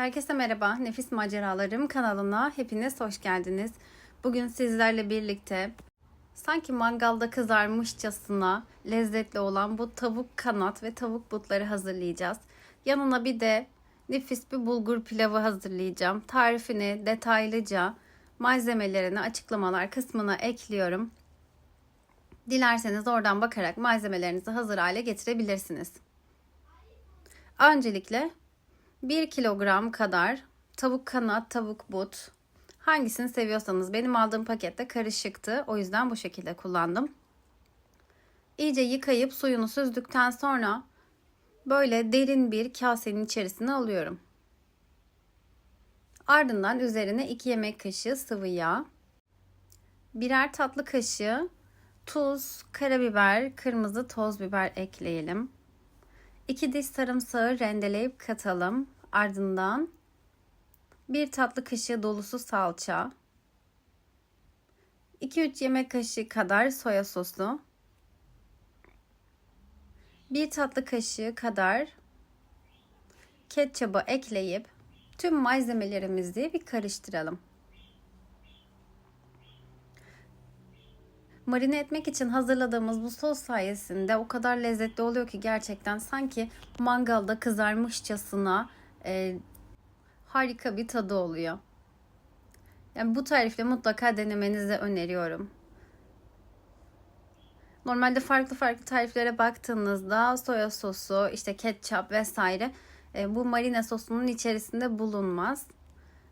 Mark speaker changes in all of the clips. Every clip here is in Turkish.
Speaker 1: Herkese merhaba. Nefis Maceralarım kanalına hepiniz hoş geldiniz. Bugün sizlerle birlikte sanki mangalda kızarmışçasına lezzetli olan bu tavuk kanat ve tavuk butları hazırlayacağız. Yanına bir de nefis bir bulgur pilavı hazırlayacağım. Tarifini detaylıca malzemelerini açıklamalar kısmına ekliyorum. Dilerseniz oradan bakarak malzemelerinizi hazır hale getirebilirsiniz. Öncelikle 1 kilogram kadar tavuk kanat, tavuk but. Hangisini seviyorsanız benim aldığım pakette karışıktı. O yüzden bu şekilde kullandım. İyice yıkayıp suyunu süzdükten sonra böyle derin bir kasenin içerisine alıyorum. Ardından üzerine 2 yemek kaşığı sıvı yağ, birer tatlı kaşığı tuz, karabiber, kırmızı toz biber ekleyelim. 2 diş sarımsağı rendeleyip katalım. Ardından 1 tatlı kaşığı dolusu salça, 2-3 yemek kaşığı kadar soya sosu, 1 tatlı kaşığı kadar ketçabı ekleyip tüm malzemelerimizi bir karıştıralım. Marine etmek için hazırladığımız bu sos sayesinde o kadar lezzetli oluyor ki gerçekten sanki mangalda kızarmışçasına e, harika bir tadı oluyor. Yani bu tarifle mutlaka denemenizi öneriyorum. Normalde farklı farklı tariflere baktığınızda soya sosu, işte ketçap vesaire e, bu marine sosunun içerisinde bulunmaz.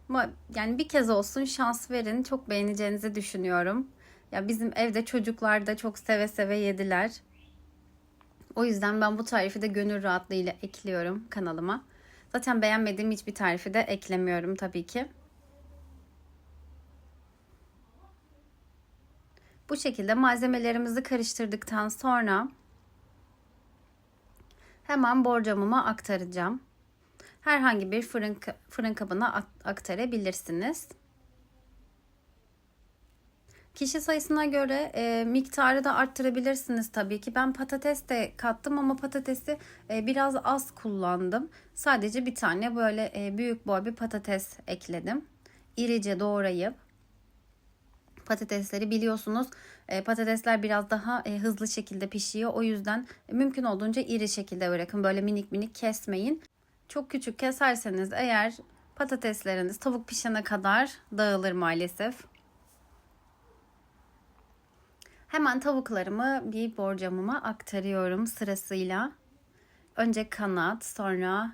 Speaker 1: Ama yani bir kez olsun şans verin. Çok beğeneceğinizi düşünüyorum. Ya bizim evde çocuklar da çok seve seve yediler. O yüzden ben bu tarifi de gönül rahatlığıyla ekliyorum kanalıma. Zaten beğenmediğim hiçbir tarifi de eklemiyorum tabii ki. Bu şekilde malzemelerimizi karıştırdıktan sonra hemen borcamıma aktaracağım. Herhangi bir fırın fırın kabına aktarabilirsiniz. Kişi sayısına göre e, miktarı da arttırabilirsiniz tabii ki. Ben patates de kattım ama patatesi e, biraz az kullandım. Sadece bir tane böyle e, büyük boy bir patates ekledim. İrice doğrayıp patatesleri biliyorsunuz e, patatesler biraz daha e, hızlı şekilde pişiyor. O yüzden mümkün olduğunca iri şekilde bırakın. Böyle minik minik kesmeyin. Çok küçük keserseniz eğer patatesleriniz tavuk pişene kadar dağılır maalesef. Hemen tavuklarımı bir borcamıma aktarıyorum sırasıyla. Önce kanat, sonra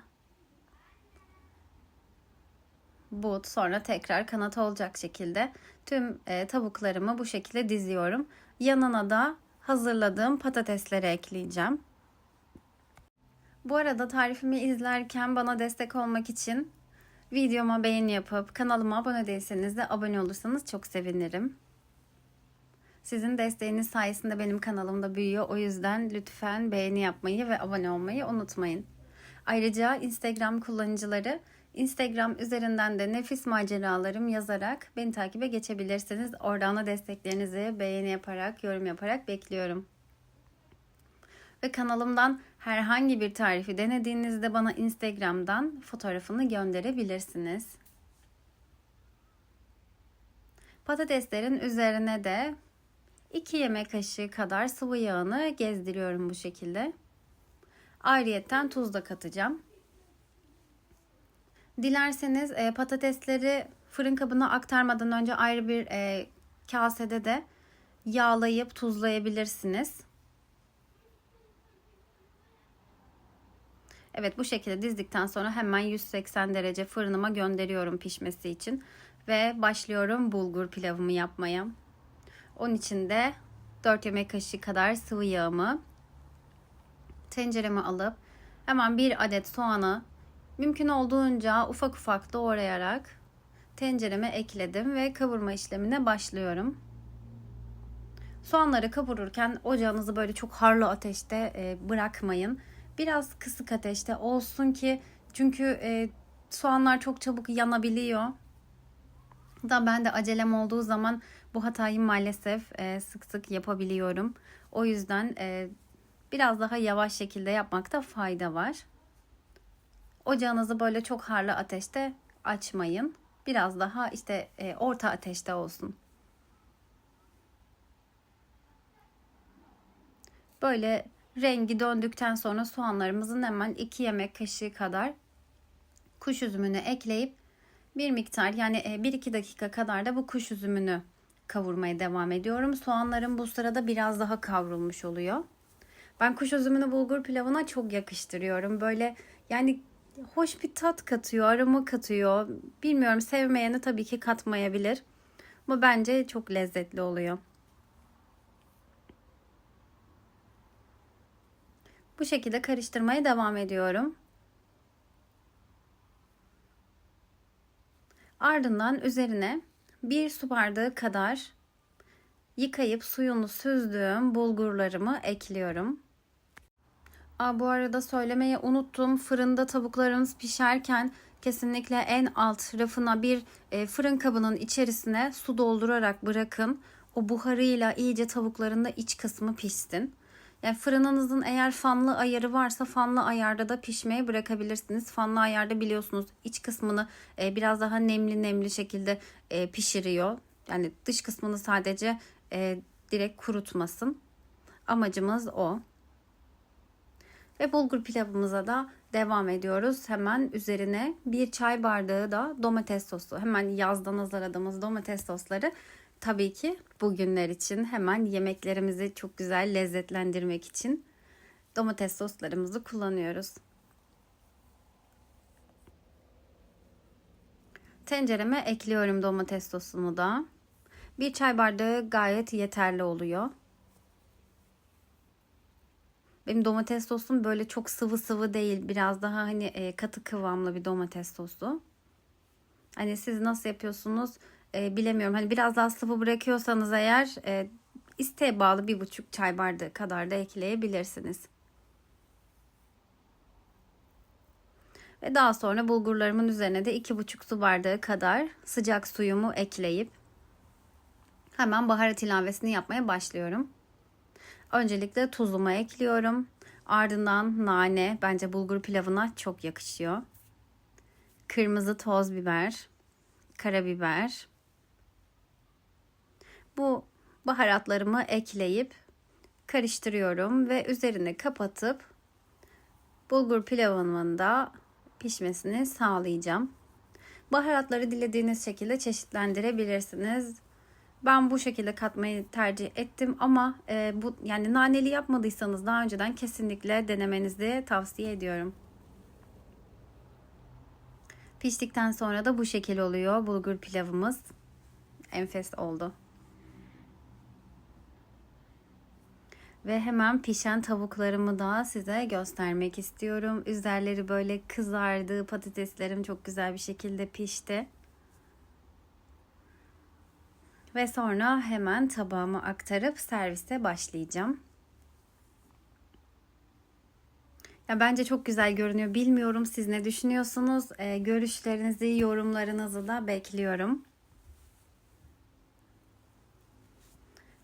Speaker 1: but, sonra tekrar kanat olacak şekilde tüm e, tavuklarımı bu şekilde diziyorum. Yanına da hazırladığım patatesleri ekleyeceğim. Bu arada tarifimi izlerken bana destek olmak için videoma beğeni yapıp kanalıma abone değilseniz de abone olursanız çok sevinirim. Sizin desteğiniz sayesinde benim kanalım da büyüyor. O yüzden lütfen beğeni yapmayı ve abone olmayı unutmayın. Ayrıca Instagram kullanıcıları Instagram üzerinden de nefis maceralarım yazarak beni takibe geçebilirsiniz. Oradan da desteklerinizi beğeni yaparak, yorum yaparak bekliyorum. Ve kanalımdan herhangi bir tarifi denediğinizde bana Instagram'dan fotoğrafını gönderebilirsiniz. Patateslerin üzerine de 2 yemek kaşığı kadar sıvı yağını gezdiriyorum bu şekilde. Ayrıyetten tuz da katacağım. Dilerseniz e, patatesleri fırın kabına aktarmadan önce ayrı bir e, kasede de yağlayıp tuzlayabilirsiniz. Evet bu şekilde dizdikten sonra hemen 180 derece fırınıma gönderiyorum pişmesi için. Ve başlıyorum bulgur pilavımı yapmaya. Onun için de 4 yemek kaşığı kadar sıvı yağımı tencereme alıp hemen bir adet soğanı mümkün olduğunca ufak ufak doğrayarak tencereme ekledim ve kavurma işlemine başlıyorum. Soğanları kavururken ocağınızı böyle çok harlı ateşte e, bırakmayın. Biraz kısık ateşte olsun ki çünkü e, soğanlar çok çabuk yanabiliyor. Da ben de acelem olduğu zaman bu hatayı maalesef e, sık sık yapabiliyorum. O yüzden e, biraz daha yavaş şekilde yapmakta fayda var. Ocağınızı böyle çok harlı ateşte açmayın. Biraz daha işte e, orta ateşte olsun. Böyle rengi döndükten sonra soğanlarımızın hemen 2 yemek kaşığı kadar kuş üzümünü ekleyip bir miktar yani 1-2 dakika kadar da bu kuş üzümünü kavurmaya devam ediyorum. Soğanlarım bu sırada biraz daha kavrulmuş oluyor. Ben kuş üzümünü bulgur pilavına çok yakıştırıyorum. Böyle yani hoş bir tat katıyor, aroma katıyor. Bilmiyorum sevmeyeni tabii ki katmayabilir. Ama bence çok lezzetli oluyor. Bu şekilde karıştırmaya devam ediyorum. Ardından üzerine bir su bardağı kadar yıkayıp suyunu süzdüğüm bulgurlarımı ekliyorum. Aa, bu arada söylemeyi unuttum. Fırında tavuklarımız pişerken kesinlikle en alt rafına bir e, fırın kabının içerisine su doldurarak bırakın. O buharıyla iyice tavukların da iç kısmı pişsin. Yani fırınınızın eğer fanlı ayarı varsa fanlı ayarda da pişmeye bırakabilirsiniz. Fanlı ayarda biliyorsunuz iç kısmını e, biraz daha nemli nemli şekilde e, pişiriyor. Yani dış kısmını sadece e, direkt kurutmasın. Amacımız o. Ve bulgur pilavımıza da devam ediyoruz. Hemen üzerine bir çay bardağı da domates sosu. Hemen yazdan hazırladığımız domates sosları tabii ki bugünler için hemen yemeklerimizi çok güzel lezzetlendirmek için domates soslarımızı kullanıyoruz. Tencereme ekliyorum domates sosumu da. Bir çay bardağı gayet yeterli oluyor. Benim domates sosum böyle çok sıvı sıvı değil. Biraz daha hani e, katı kıvamlı bir domates sosu. Hani siz nasıl yapıyorsunuz e, bilemiyorum. Hani biraz daha sıvı bırakıyorsanız eğer e, isteğe bağlı bir buçuk çay bardağı kadar da ekleyebilirsiniz. Ve daha sonra bulgurlarımın üzerine de iki buçuk su bardağı kadar sıcak suyumu ekleyip hemen baharat ilavesini yapmaya başlıyorum. Öncelikle tuzumu ekliyorum. Ardından nane bence bulgur pilavına çok yakışıyor. Kırmızı toz biber, karabiber. Bu baharatlarımı ekleyip karıştırıyorum ve üzerine kapatıp bulgur pilavımın da pişmesini sağlayacağım. Baharatları dilediğiniz şekilde çeşitlendirebilirsiniz. Ben bu şekilde katmayı tercih ettim ama e, bu yani naneli yapmadıysanız daha önceden kesinlikle denemenizi tavsiye ediyorum. Piştikten sonra da bu şekil oluyor bulgur pilavımız. Enfes oldu. Ve hemen pişen tavuklarımı da size göstermek istiyorum. Üzerleri böyle kızardı. Patateslerim çok güzel bir şekilde pişti. Ve sonra hemen tabağıma aktarıp servise başlayacağım. Ya bence çok güzel görünüyor. Bilmiyorum siz ne düşünüyorsunuz? Ee, görüşlerinizi, yorumlarınızı da bekliyorum.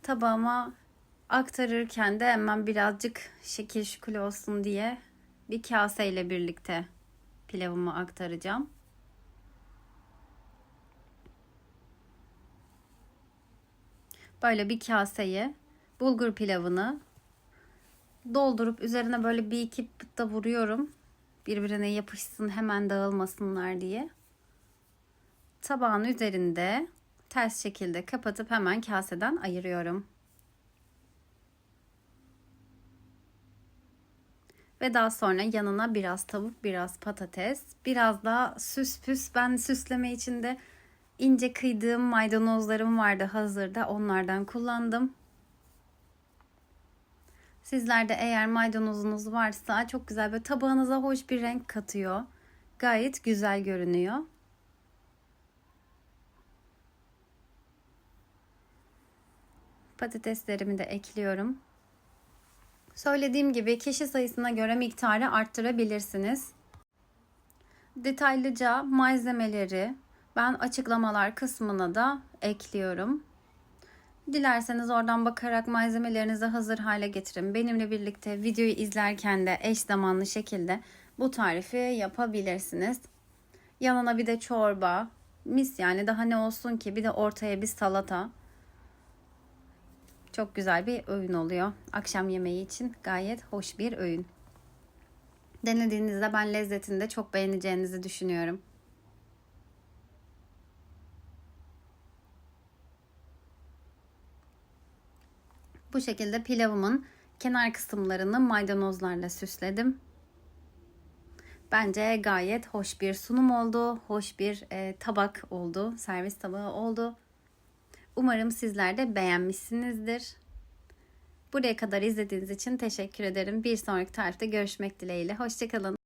Speaker 1: Tabağıma aktarırken de hemen birazcık şekil şukul olsun diye bir kaseyle birlikte pilavımı aktaracağım. Böyle bir kaseye bulgur pilavını doldurup üzerine böyle bir iki pıtta vuruyorum. Birbirine yapışsın hemen dağılmasınlar diye. Tabağın üzerinde ters şekilde kapatıp hemen kaseden ayırıyorum. Ve daha sonra yanına biraz tavuk, biraz patates, biraz da süs püs. Ben süsleme için de ince kıydığım maydanozlarım vardı hazırda. Onlardan kullandım. Sizlerde eğer maydanozunuz varsa çok güzel ve tabağınıza hoş bir renk katıyor. Gayet güzel görünüyor. Patateslerimi de ekliyorum. Söylediğim gibi kişi sayısına göre miktarı arttırabilirsiniz. Detaylıca malzemeleri ben açıklamalar kısmına da ekliyorum. Dilerseniz oradan bakarak malzemelerinizi hazır hale getirin. Benimle birlikte videoyu izlerken de eş zamanlı şekilde bu tarifi yapabilirsiniz. Yanına bir de çorba. Mis yani daha ne olsun ki bir de ortaya bir salata. Çok güzel bir öğün oluyor. Akşam yemeği için gayet hoş bir öğün. Denediğinizde ben lezzetini de çok beğeneceğinizi düşünüyorum. Bu şekilde pilavımın kenar kısımlarını maydanozlarla süsledim. Bence gayet hoş bir sunum oldu. Hoş bir e, tabak oldu. Servis tabağı oldu. Umarım sizler de beğenmişsinizdir. Buraya kadar izlediğiniz için teşekkür ederim. Bir sonraki tarifte görüşmek dileğiyle. Hoşçakalın.